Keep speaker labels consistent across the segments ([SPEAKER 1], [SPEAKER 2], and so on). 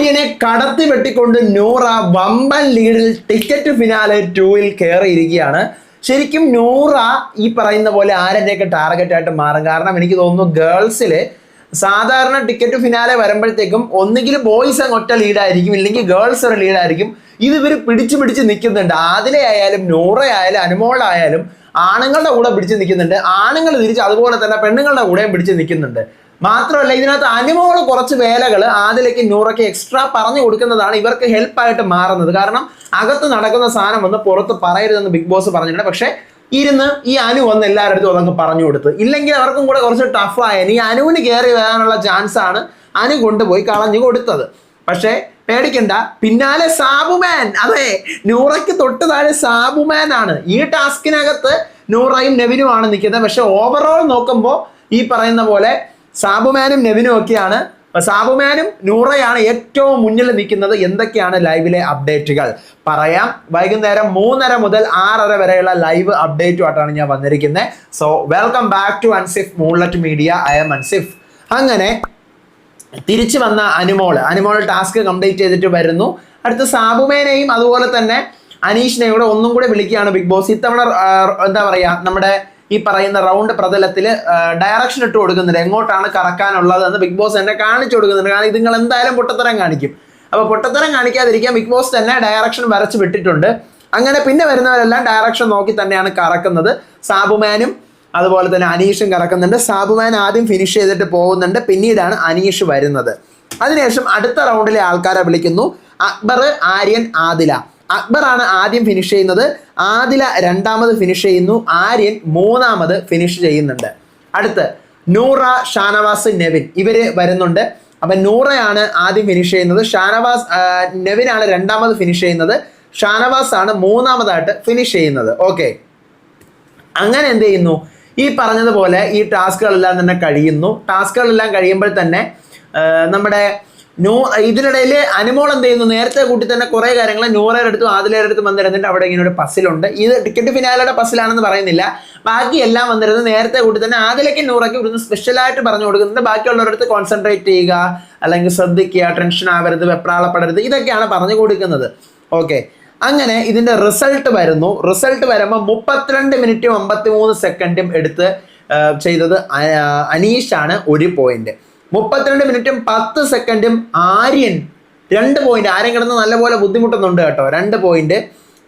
[SPEAKER 1] ആര്യനെ കടത്തി വെട്ടിക്കൊണ്ട് നൂറ വമ്പൻ ലീഡിൽ ticket finale ടൂവിൽ കയറിയിരിക്കുകയാണ് ശരിക്കും നൂറ ഈ പറയുന്ന പോലെ ആര്യന്റെയൊക്കെ ടാർഗറ്റായിട്ട് മാറും? കാരണം എനിക്ക് തോന്നുന്നു ഗേൾസിൽ സാധാരണ ടിക്കറ്റ് ഫിനാലെ വരുമ്പോഴത്തേക്കും ഒന്നുകിൽ ബോയ്സ് അങ്ങൊറ്റ ലീഡായിരിക്കും ഇല്ലെങ്കിൽ ഗേൾസ് ഒരു ലീഡായിരിക്കും ഇത് ഇവർ പിടിച്ചു പിടിച്ച് നിൽക്കുന്നുണ്ട്. ആദിലെ ആയാലും നൂറയായാലും അനുമോളായാലും ആണുങ്ങളുടെ കൂടെ പിടിച്ച് നിൽക്കുന്നുണ്ട്. ആണുങ്ങൾ തിരിച്ച് അതുപോലെ തന്നെ പെണ്ണുങ്ങളുടെ കൂടെയും പിടിച്ച് നിൽക്കുന്നുണ്ട്. മാത്രമല്ല ഇതിനകത്ത് അനുമോൾ കുറച്ച് വേലകൾ ആദിലേക്ക് നൂറൊക്കെ എക്സ്ട്രാ പറഞ്ഞു കൊടുക്കുന്നതാണ് ഇവർക്ക് ഹെൽപ്പായിട്ട് മാറുന്നത്. കാരണം അകത്ത് നടക്കുന്ന സാധനം ഒന്ന് പുറത്ത് പറയരുതെന്ന് ബിഗ് ബോസ് പറഞ്ഞിട്ടുണ്ട്. പക്ഷേ ഇരുന്ന് ഈ അനു വന്ന് എല്ലാവരുടെ അടുത്തും അതങ്ങ് പറഞ്ഞു കൊടുത്ത്. ഇല്ലെങ്കിൽ അവർക്കും കൂടെ കുറച്ച് ടഫായ ഈ അനുവിന് കയറി വരാനുള്ള ചാൻസ് ആണ് അനു കൊണ്ടുപോയി കളഞ്ഞു കൊടുത്തത്. പക്ഷേ പേടിക്കണ്ട. പിന്നാലെ സാബുമാൻ. അതെ നൂറയ്ക്ക് തൊട്ട് താഴെ സാബുമാൻ ആണ്. ഈ ടാസ്കിനകത്ത് നൂറയും നെവിനുമാണ് നിൽക്കുന്നത്. പക്ഷെ ഓവറോൾ നോക്കുമ്പോൾ ഈ പറയുന്ന പോലെ സാബുമാനും നെവിനും ഒക്കെയാണ്. സാബുമാനും നൂറയാണ് ഏറ്റവും മുന്നിൽ നിൽക്കുന്നത്. എന്തൊക്കെയാണ് ലൈവിലെ അപ്ഡേറ്റുകൾ? പറയാം. വൈകുന്നേരം മൂന്നര മുതൽ ആറര വരെയുള്ള ലൈവ് അപ്ഡേറ്റുമായിട്ടാണ് ഞാൻ വന്നിരിക്കുന്നത്. So welcome back to Ansif moonlet media I'm Ansif അങ്ങനെ തിരിച്ചു വന്ന അനുമോൾ അനുമോൾ ടാസ്ക് കംപ്ലീറ്റ് ചെയ്തിട്ട് വരുന്നു. അടുത്ത സാബുമേനെയും അതുപോലെ തന്നെ അനീഷിനെയും കൂടെ ഒന്നും കൂടെ വിളിക്കുകയാണ് ബിഗ് ബോസ്. ഇത്തവണ എന്താ പറയാ നമ്മുടെ ഈ പറയുന്ന റൗണ്ട് പ്രതലത്തിൽ ഡയറക്ഷൻ ഇട്ട് കൊടുക്കുന്നുണ്ട് എങ്ങോട്ടാണ് കറക്കാനുള്ളത് എന്ന് ബിഗ് ബോസ് തന്നെ കാണിച്ചു കൊടുക്കുന്നുണ്ട്. കാരണം നിങ്ങൾ എന്തായാലും പൊട്ടത്തരം കാണിക്കും. അപ്പോൾ പൊട്ടത്തരം കാണിക്കാതിരിക്കാൻ ബിഗ് ബോസ് തന്നെ ഡയറക്ഷൻ വരച്ച് വിട്ടിട്ടുണ്ട്. അങ്ങനെ പിന്നെ വരുന്നവരെല്ലാം ഡയറക്ഷൻ നോക്കി തന്നെയാണ് കറക്കുന്നത്. സാബുമാനും അതുപോലെ തന്നെ അനീഷും കറക്കുന്നുണ്ട്. സാബുമാൻ ആദ്യം ഫിനിഷ് ചെയ്തിട്ട് പോകുന്നുണ്ട്. പിന്നീടാണ് അനീഷ് വരുന്നത്. അതിനുശേഷം അടുത്ത റൗണ്ടിലെ ആൾക്കാരെ വിളിക്കുന്നു. അക്ബർ ആര്യൻ ആദില. അക്ബറാണ് ആദ്യം ഫിനിഷ് ചെയ്യുന്നത്. ആദില രണ്ടാമത് ഫിനിഷ് ചെയ്യുന്നു. ആര്യൻ മൂന്നാമത് ഫിനിഷ് ചെയ്യുന്നുണ്ട്. അടുത്ത് നൂറ ഷാനവാസ് നെവിൻ ഇവർ വരുന്നുണ്ട്. അപ്പൊ നൂറയാണ് ആദ്യം ഫിനിഷ് ചെയ്യുന്നത്. ഷാനവാസ് നെവിനാണ് രണ്ടാമത് ഫിനിഷ് ചെയ്യുന്നത്. ഷാനവാസ് ആണ് മൂന്നാമതായിട്ട് ഫിനിഷ് ചെയ്യുന്നത്. ഓക്കെ. അങ്ങനെ എന്ത് ചെയ്യുന്നു? ഈ പറഞ്ഞതുപോലെ ഈ ടാസ്കുകളെല്ലാം തന്നെ കഴിയുന്നു. ടാസ്കുകളെല്ലാം കഴിയുമ്പോൾ തന്നെ നമ്മുടെ നൂ ഇതിനിടയിൽ അനുമോൾ എന്ത് ചെയ്യുന്നു? നേരത്തെ കൂട്ടി തന്നെ കുറേ കാര്യങ്ങൾ നൂറയുടെ അടുത്തും ആദിലയുടെ അടുത്തും വന്നിരുന്നിട്ട് അവിടെ ഇങ്ങനെ ഒരു പസിലുണ്ട് ഇത് ടിക്കറ്റ് ഫിനാലയുടെ പസിലാണെന്ന് പറയുന്നില്ല. ബാക്കി എല്ലാം വന്നിരുന്നത് നേരത്തെ കൂട്ടി തന്നെ ആദിലേക്ക് നൂറയ്ക്ക് ഇവിടുന്ന് സ്പെഷ്യലായിട്ട് പറഞ്ഞു കൊടുക്കുന്നുണ്ട് ബാക്കിയുള്ളവരുടെ അടുത്ത് കോൺസെൻട്രേറ്റ് ചെയ്യുക അല്ലെങ്കിൽ ശ്രദ്ധിക്കുക ടെൻഷൻ ആവരുത് വെപ്രാളപ്പെടരുത് ഇതൊക്കെയാണ് പറഞ്ഞു കൊടുക്കുന്നത്. ഓക്കെ അങ്ങനെ ഇതിന്റെ റിസൾട്ട് വരുന്നു. റിസൾട്ട് വരുമ്പോൾ മുപ്പത്തിരണ്ട് മിനിറ്റും അമ്പത്തി മൂന്ന് സെക്കൻഡും എടുത്ത് ചെയ്തത് അനീഷാണ് ഒരു പോയിന്റ് മുപ്പത്തിരണ്ട് മിനിറ്റും പത്ത് സെക്കൻഡും ആര്യൻ രണ്ട് പോയിന്റ് ആര്യൻ കിടന്ന് നല്ലപോലെ ബുദ്ധിമുട്ടുന്നുണ്ട് കേട്ടോ. രണ്ട് പോയിന്റ്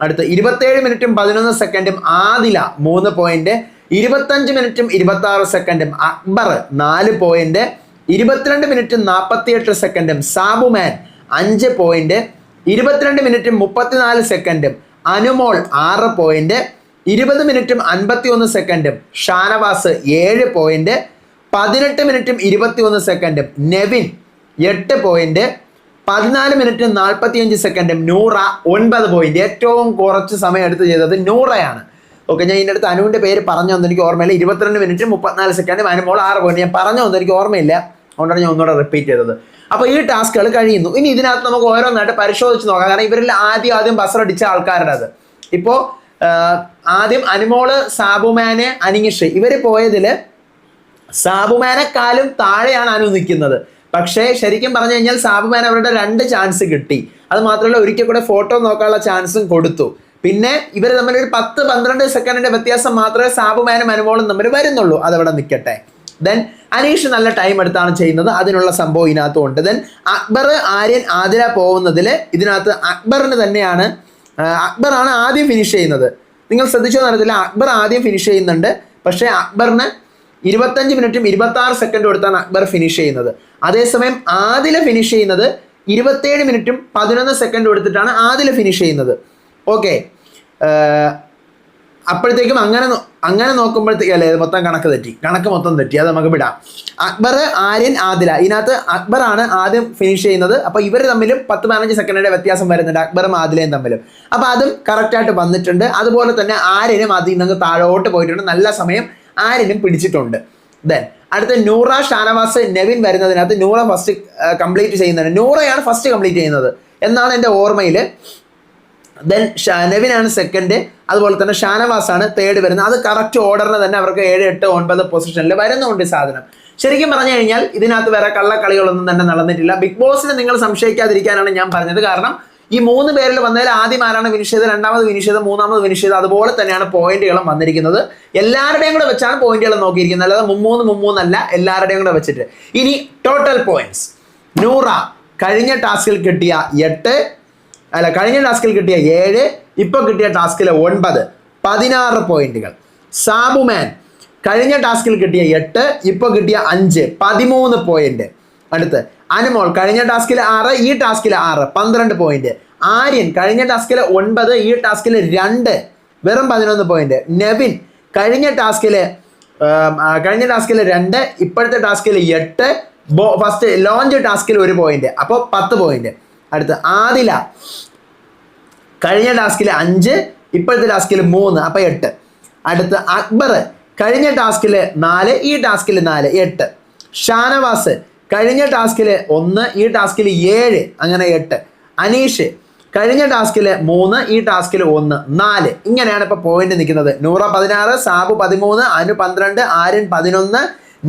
[SPEAKER 1] അടുത്ത് ഇരുപത്തേഴ് മിനിറ്റും പതിനൊന്ന് സെക്കൻഡും ആദില മൂന്ന് പോയിന്റ് ഇരുപത്തഞ്ച് മിനിറ്റും ഇരുപത്തി ആറ് സെക്കൻഡും അക്ബർ നാല് പോയിന്റ് ഇരുപത്തിരണ്ട് മിനിറ്റും നാൽപ്പത്തിയെട്ട് സെക്കൻഡും സാബുമാൻ അഞ്ച് പോയിന്റ് ഇരുപത്തിരണ്ട് മിനിറ്റും മുപ്പത്തിനാല് സെക്കൻഡും അനുമോൾ ആറ് പോയിന്റ് ഇരുപത് മിനിറ്റും അൻപത്തി ഒന്ന് സെക്കൻഡും ഷാനവാസ് ഏഴ് പോയിന്റ് പതിനെട്ട് മിനിറ്റും ഇരുപത്തി ഒന്ന് സെക്കൻഡും. നെവിൻ എട്ട് പോയിന്റ് പതിനാല് മിനിറ്റും നാൽപ്പത്തിയഞ്ച് സെക്കൻഡും. നൂറ ഒൻപത് പോയിന്റ് ഏറ്റവും കുറച്ച് സമയം എടുത്ത് ചെയ്തത് നൂറയാണ്. ഓക്കെ ഞാൻ ഇതിന്റെ അടുത്ത് അനുവിന്റെ പേര് പറഞ്ഞു തന്നെ. എനിക്ക് ഓർമ്മയില്ല. ഇരുപത്തിരണ്ട് മിനിറ്റ് മുപ്പത്തിനാല് സെക്കൻഡും. അനുമോൾ ആറ് പോയിന്റ് ഞാൻ പറഞ്ഞു തന്നെ. എനിക്ക് ഓർമ്മയില്ല. അതുകൊണ്ടാണ് ഞാൻ ഒന്നുകൂടെ റിപ്പീറ്റ് ചെയ്തത്. അപ്പോൾ ഈ ടാസ്കുകൾ കഴിയുന്നു. ഇനി ഇതിനകത്ത് നമുക്ക് ഓരോന്നായിട്ട് പരിശോധിച്ച് നോക്കാം. കാരണം ഇവരിൽ ആദ്യം ആദ്യം ബസറടിച്ച ആൾക്കാരുടെ അത്. ഇപ്പോൾ ആദ്യം അനുമോൾ സാബുമാന് അനിങ്ങിഷ് ഇവർ പോയതിൽ സാബുമാനെക്കാളും താഴെയാണ് അനു നിൽക്കുന്നത്. പക്ഷേ ശരിക്കും പറഞ്ഞു കഴിഞ്ഞാൽ സാബുമാൻ അവരുടെ രണ്ട് ചാൻസ് കിട്ടി. അത് മാത്രമല്ല ഒരിക്കൽ കൂടെ ഫോട്ടോ നോക്കാനുള്ള ചാൻസും കൊടുത്തു. പിന്നെ ഇവർ തമ്മിൽ ഒരു പത്ത് പന്ത്രണ്ട് സെക്കൻഡിന്റെ വ്യത്യാസം മാത്രമേ സാബുമാനും അനുമോളും തമ്മിൽ വരുന്നുള്ളൂ. അതവിടെ നിൽക്കട്ടെ. ദെൻ അനീഷ് നല്ല ടൈം എടുത്താണ് ചെയ്യുന്നത്. അതിനുള്ള സംഭവം ഇതിനകത്തും ഉണ്ട് ദെൻ അക്ബർ ആര്യൻ ആതിര പോകുന്നതിൽ ഇതിനകത്ത് അക്ബറിന് തന്നെയാണ് അക്ബറാണ് ആദ്യം ഫിനിഷ് ചെയ്യുന്നത്. നിങ്ങൾ ശ്രദ്ധിച്ചോ നടത്തില്ല അക്ബർ ആദ്യം ഫിനിഷ് ചെയ്യുന്നുണ്ട്. പക്ഷേ അക്ബറിന് ഇരുപത്തഞ്ച് മിനിറ്റും ഇരുപത്തി ആറ് സെക്കൻഡും എടുത്താണ് അക്ബർ ഫിനിഷ് ചെയ്യുന്നത്. അതേസമയം ആദില ഫിനിഷ് ചെയ്യുന്നത് ഇരുപത്തേഴ് മിനിറ്റും പതിനൊന്ന് സെക്കൻഡും എടുത്തിട്ടാണ് ആദില ഫിനിഷ് ചെയ്യുന്നത്. ഓക്കെ അപ്പോഴത്തേക്കും അങ്ങനെ അങ്ങനെ നോക്കുമ്പോഴത്തേക്ക് അല്ലേ മൊത്തം കണക്ക് തെറ്റി. കണക്ക് മൊത്തം തെറ്റി. അത് നമുക്ക് വിടാം. അക്ബർ ആര്യൻ ആദില. ഇതിനകത്ത് അക്ബറാണ് ആദ്യം ഫിനിഷ് ചെയ്യുന്നത്. അപ്പോൾ ഇവർ തമ്മിലും പത്ത് പതിനഞ്ച് സെക്കൻഡിന്റെ വ്യത്യാസം വരുന്നുണ്ട്. അക്ബറും ആദിലയും തമ്മിലും. അപ്പോൾ അതും കറക്റ്റായിട്ട് വന്നിട്ടുണ്ട്. അതുപോലെ തന്നെ ആര്യനും അതിൽ നിന്ന് താഴോട്ട് പോയിട്ടുണ്ട്. നല്ല സമയം ആര്യനും പിടിച്ചിട്ടുണ്ട്. ദെൻ അടുത്ത നൂറ ഷാനവാസ് നെവിൻ വരുന്നതിനകത്ത് നൂറ ഫസ്റ്റ് കംപ്ലീറ്റ് ചെയ്യുന്നുണ്ട് നൂറയാണ് ഫസ്റ്റ് കംപ്ലീറ്റ് ചെയ്യുന്നത്. എന്നാണ് എന്റെ ഓർമ്മയിൽ ദെൻ നെവിനാണ് സെക്കൻഡ് അതുപോലെ തന്നെ ഷാനവാസ് ആണ് തേർഡ് വരുന്നത്. അത് കറക്റ്റ് ഓർഡറിന് തന്നെ അവർക്ക് ഏഴ് എട്ട് ഒൻപത് പൊസിഷനിൽ വരുന്നുണ്ട് സാധനം. ശരിക്കും പറഞ്ഞു കഴിഞ്ഞാൽ ഇതിനകത്ത് വേറെ കള്ളക്കളികളൊന്നും തന്നെ നടന്നിട്ടില്ല. ബിഗ് ബോസിനെ നിങ്ങൾ സംശയിക്കാതിരിക്കാനാണ് ഞാൻ പറഞ്ഞത്. കാരണം ഈ മൂന്ന് പേരിൽ വന്നതിൽ ആദ്യം ആരാണ് വിനിഷേധം രണ്ടാമത് വിനിഷേധം മൂന്നാമത് വിനിഷേധം അതുപോലെ തന്നെയാണ് പോയിന്റുകളും വന്നിരിക്കുന്നത്. എല്ലാവരുടെയും കൂടെ വെച്ചാണ് പോയിന്റുകൾ നോക്കിയിരിക്കുന്നത്. അല്ലാതെ മുമ്മൂന്ന് മുമ്മൂന്നല്ല എല്ലാവരുടെയും കൂടെ വെച്ചിട്ട്. ഇനി ടോട്ടൽ പോയിന്റ്സ് നൂറ കഴിഞ്ഞ ടാസ്കിൽ കിട്ടിയ എട്ട് അല്ല കഴിഞ്ഞ ടാസ്കിൽ കിട്ടിയ ഏഴ് ഇപ്പൊ കിട്ടിയ ടാസ്കിൽ ഒൻപത്. പതിനാറ് പോയിന്റുകൾ. സാബുമാൻ കഴിഞ്ഞ ടാസ്കിൽ കിട്ടിയ എട്ട് ഇപ്പൊ കിട്ടിയ അഞ്ച്. പതിമൂന്ന് പോയിന്റ്. അടുത്ത്. അനുമോൾ കഴിഞ്ഞ ടാസ്കിൽ ആറ് ഈ ടാസ്കിൽ ആറ് പന്ത്രണ്ട് പോയിന്റ് ആര്യൻ കഴിഞ്ഞ ടാസ്കിൽ ഒൻപത് ഈ ടാസ്കിൽ രണ്ട് വെറും പതിനൊന്ന് പോയിന്റ് നെവിൻ കഴിഞ്ഞ ടാസ്കിൽ കഴിഞ്ഞ ടാസ്കിൽ രണ്ട് ഇപ്പോഴത്തെ ടാസ്കിൽ എട്ട് ഫസ്റ്റ് ലോഞ്ച് ടാസ്കിൽ ഒരു പോയിന്റ് അപ്പോൾ പത്ത് പോയിന്റ് അടുത്ത് ആദില കഴിഞ്ഞ ടാസ്കിൽ അഞ്ച് ഇപ്പോഴത്തെ ടാസ്കിൽ മൂന്ന് അപ്പോൾ എട്ട്. അടുത്ത് അക്ബർ കഴിഞ്ഞ ടാസ്കിൽ നാല് ഈ ടാസ്കിൽ നാല് എട്ട്. ഷാനവാസ് കഴിഞ്ഞ ടാസ്കിൽ ഒന്ന് ഈ ടാസ്കിൽ ഏഴ് അങ്ങനെ എട്ട്. അനീഷ് കഴിഞ്ഞ ടാസ്കിൽ മൂന്ന് ഈ ടാസ്കിൽ ഒന്ന് നാല്. ഇങ്ങനെയാണ് ഇപ്പൊ പോയിന്റ് നിൽക്കുന്നത്. നൂറ പതിനാറ് സാബു പതിമൂന്ന് അനു പന്ത്രണ്ട് ആര്യൻ പതിനൊന്ന്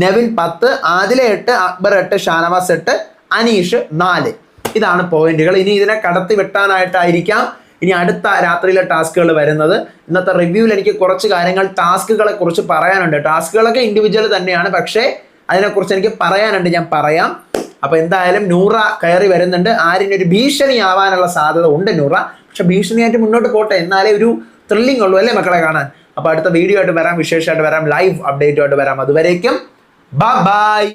[SPEAKER 1] നെവിൻ പത്ത് ആദില എട്ട് അക്ബർ എട്ട് ഷാനവാസ് എട്ട് അനീഷ് നാല്. ഇതാണ് പോയിന്റുകൾ. ഇനി ഇതിനെ കടത്തി വെട്ടാനായിട്ടായിരിക്കാം ഇനി അടുത്ത രാത്രിയിലെ ടാസ്കുകൾ വരുന്നത്. ഇന്നത്തെ റിവ്യൂവിൽ എനിക്ക് കുറച്ച് കാര്യങ്ങൾ ടാസ്കുകളെ കുറിച്ച് പറയാനുണ്ട്. ടാസ്കുകളൊക്കെ ഇൻഡിവിജ്വൽ തന്നെയാണ്. പക്ഷേ അതിനെക്കുറിച്ച് എനിക്ക് പറയാനുണ്ട് ഞാൻ പറയാം. അപ്പൊ എന്തായാലും നൂറ കയറി വരുന്നുണ്ട്. ആരിന് ഒരു ഭീഷണി ആവാനുള്ള സാധ്യത ഉണ്ട് നൂറ. പക്ഷെ ഭീഷണിയായിട്ട് മുന്നോട്ട് പോട്ടെ എന്നാലേ ഒരു ത്രില്ലിംഗ് ഉള്ളൂ അല്ലേ മക്കളെ കാണാൻ? അപ്പൊ അടുത്ത വീഡിയോ ആയിട്ട് വരാം വിശേഷമായിട്ട് വരാം ലൈവ് അപ്ഡേറ്റുമായിട്ട് വരാം. അതുവരേക്കും ബൈ